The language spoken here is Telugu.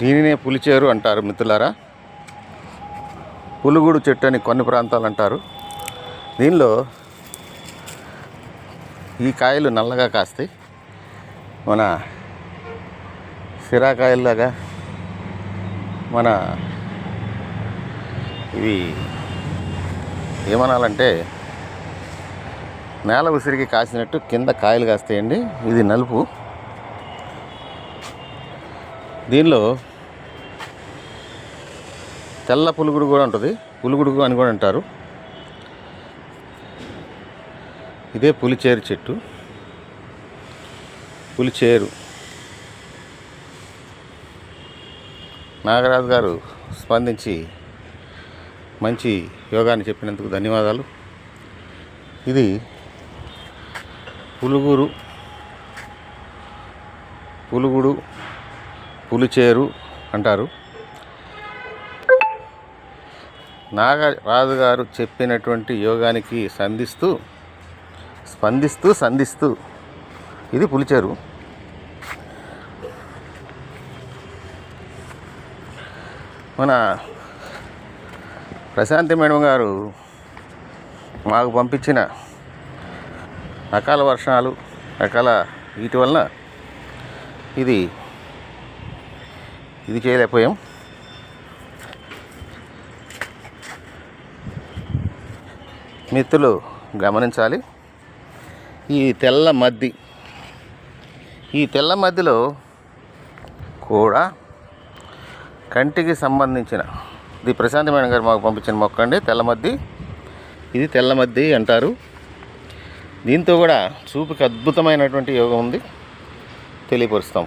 దీనినే పులిచేరు అంటారు మిత్రులారా. పులుగుడు చెట్టు అని కొన్ని ప్రాంతాలు అంటారు. దీనిలో ఈ కాయలు నల్లగా కాస్తాయి. మన సిరాకాయల్లాగా మన ఇవి ఏమనాలంటే నేల ఉసిరికి కాసినట్టు కింద కాయలు కాస్తాయండి. ఇది నలుపు. దీనిలో తెల్ల పులుగుడు కూడా ఉంటుంది. పులుగుడు అని కూడా అంటారు. ఇదే పులిచేరు చెట్టు. పులిచేరు. నాగరాజు గారు స్పందించి మంచి యోగాన్ని చెప్పినందుకు ధన్యవాదాలు. ఇది పులుగురు పులుగుడు పులిచేరు అంటారు. నాగరాజు గారు చెప్పినటువంటి యోగానికి సంధిస్తూ స్పందిస్తూ సంధిస్తూ ఇది పులిచేరు. మన ప్రశాంతి మేడం గారు మాకు పంపించిన అకాల వర్షాలు అకాల వీటి వలన ఇది ఇది చేయలేకపోయాం. మిత్రులు గమనించాలి. ఈ తెల్ల మద్ది ఈ తెల్ల మధ్యలో కూడా కంటికి సంబంధించిన ఇది ప్రశాంతి మేడం గారు మాకు పంపించిన మొక్క అండి తెల్లమద్ది ఇది తెల్లమద్ది అంటారు. దీంతో కూడా చూపుకి అద్భుతమైనటువంటి యోగం ఉంది. తెలియపరుస్తాం.